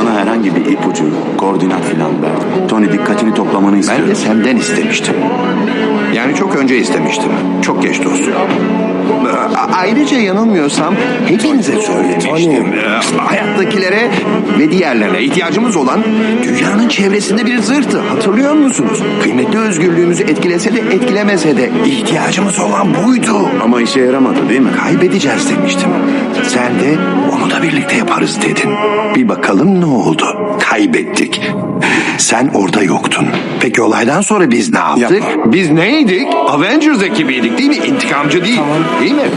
Sana herhangi bir ipucu, koordinat falan verdim. Tony dikkatini toplamanı Ben istiyorum. de senden istemiştim. Yani çok önce istemiştim. Çok geç dostum. A- Ayrıca yanılmıyorsam hepinize söylemiştim. Ee, Hayattakilere ve diğerlerine ihtiyacımız olan dünyanın çevresinde bir zırhtı. Hatırlıyor musunuz? Kıymetli özgürlüğümüzü etkilese de etkilemese de ihtiyacımız olan buydu. Ama işe yaramadı değil mi? Kaybedeceğiz demiştim. Sen de onu da birlikte yaparız dedin. Bir bakalım ne oldu? Kaybettik. Sen orada yoktun. Peki olaydan sonra biz ne yaptık? Yapma. Biz neydik? Avengers ekibiydik değil mi? İntikamcı değil. Değil mi?